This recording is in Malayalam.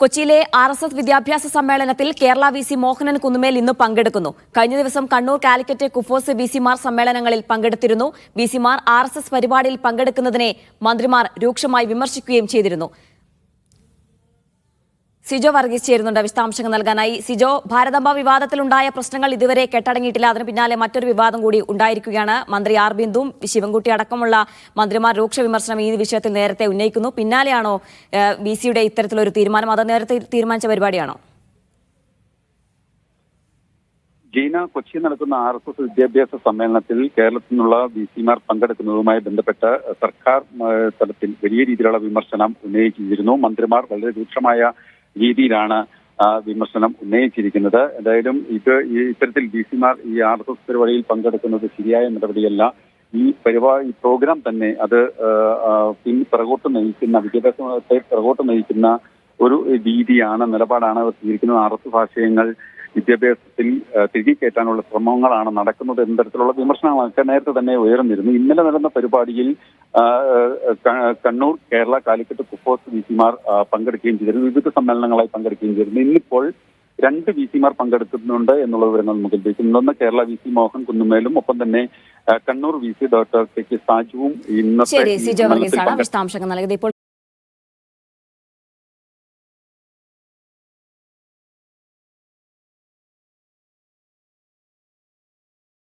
കൊച്ചിയിലെ ആർ എസ് എസ് വിദ്യാഭ്യാസ സമ്മേളനത്തിൽ കേരള വി സി മോഹനൻ കുന്നുമേൽ ഇന്ന് പങ്കെടുക്കുന്നു. കഴിഞ്ഞ ദിവസം കണ്ണൂർ കാലിക്കറ്റ് കുഫോസ് വി സിമാർ സമ്മേളനങ്ങളിൽ പങ്കെടുത്തിരുന്നു. വി സിമാർ ആർ എസ് എസ് പരിപാടിയിൽ പങ്കെടുക്കുന്നതിനെ മന്ത്രിമാർ രൂക്ഷമായി വിമർശിക്കുകയും ചെയ്തിരുന്നു. സിജോ വർഗീസ് ചേരുന്നുണ്ട്. വിശദാംശങ്ങൾ നൽകാനായി. സിജോ ഭാരതമ്പ വിവാദത്തിലുണ്ടായ പ്രശ്നങ്ങൾ ഇതുവരെ കെട്ടടങ്ങിയിട്ടില്ല. അതിന് പിന്നാലെ മറ്റൊരു വിവാദം കൂടി ഉണ്ടായിരിക്കുകയാണ്. മന്ത്രി ആർ ബിന്ദുവും ശിവൻകുട്ടി അടക്കമുള്ള മന്ത്രിമാർ രൂക്ഷ വിമർശനം ഈ വിഷയത്തിൽ നേരത്തെ ഉന്നയിക്കുന്നു. പിന്നാലെയാണോ ബി സിയുടെ ഇത്തരത്തിലൊരു തീരുമാനം? അത് നേരത്തെ തീരുമാനിച്ച പരിപാടിയാണോ? ജീന കൊച്ചി നടക്കുന്ന ആർ എസ് എസ് വിദ്യാഭ്യാസ സമ്മേളനത്തിൽ കേരളത്തിൽ നിന്നുള്ള വി സിമാർ പങ്കെടുക്കുന്നതുമായി ബന്ധപ്പെട്ട് സർക്കാർ തലത്തിൽ വലിയ രീതിയിലുള്ള വിമർശനം ഉന്നയിച്ചിരുന്നു. മന്ത്രിമാർ വളരെ രൂക്ഷമായ രീതിയിലാണ് വിമർശനം ഉന്നയിച്ചിരിക്കുന്നത്. എന്തായാലും ഇത് ഇത്തരത്തിൽ ഡി സിമാർ ഈ ആർ എസ് എസ് പരിപാടിയിൽ പങ്കെടുക്കുന്നത് ശരിയായ നടപടിയല്ല. ഈ പരിപാടി പ്രോഗ്രാം തന്നെ അത് പിൻ പിറകോട്ട് നയിക്കുന്ന വിദ്യാഭ്യാസത്തെ പിറകോട്ട് നയിക്കുന്ന ഒരു രീതിയാണ് നിലപാടാണ് സ്വീകരിക്കുന്നത്. ആർ എസ് ആശയങ്ങൾ വിദ്യാഭ്യാസത്തിൽ തിരികെ കയറ്റാനുള്ള ശ്രമങ്ങളാണ് നടക്കുന്നത് എന്ന തരത്തിലുള്ള വിമർശനങ്ങളൊക്കെ നേരത്തെ തന്നെ ഉയർന്നിരുന്നു. ഇന്നലെ നടന്ന പരിപാടിയിൽ കണ്ണൂർ കേരള കാലിക്കറ്റ് കുപ്പോസ് വി സിമാർ പങ്കെടുക്കുകയും ചെയ്തിരുന്നു. വിവിധ സമ്മേളനങ്ങളായി പങ്കെടുക്കുകയും ചെയ്തിരുന്നു. ഇന്നിപ്പോൾ രണ്ട് വി സിമാർ പങ്കെടുക്കുന്നുണ്ട് എന്നുള്ള വിവരങ്ങൾ നമുക്ക് ലഭിക്കുന്നു ഒന്ന് കേരള വി സി മോഹൻ കുന്നുമേലും ഒപ്പം തന്നെ Kannur V C doctor K K സാജുവും ഇന്നത്തെ വിശദാംശങ്ങൾ നൽകിയത്. ഇപ്പോൾ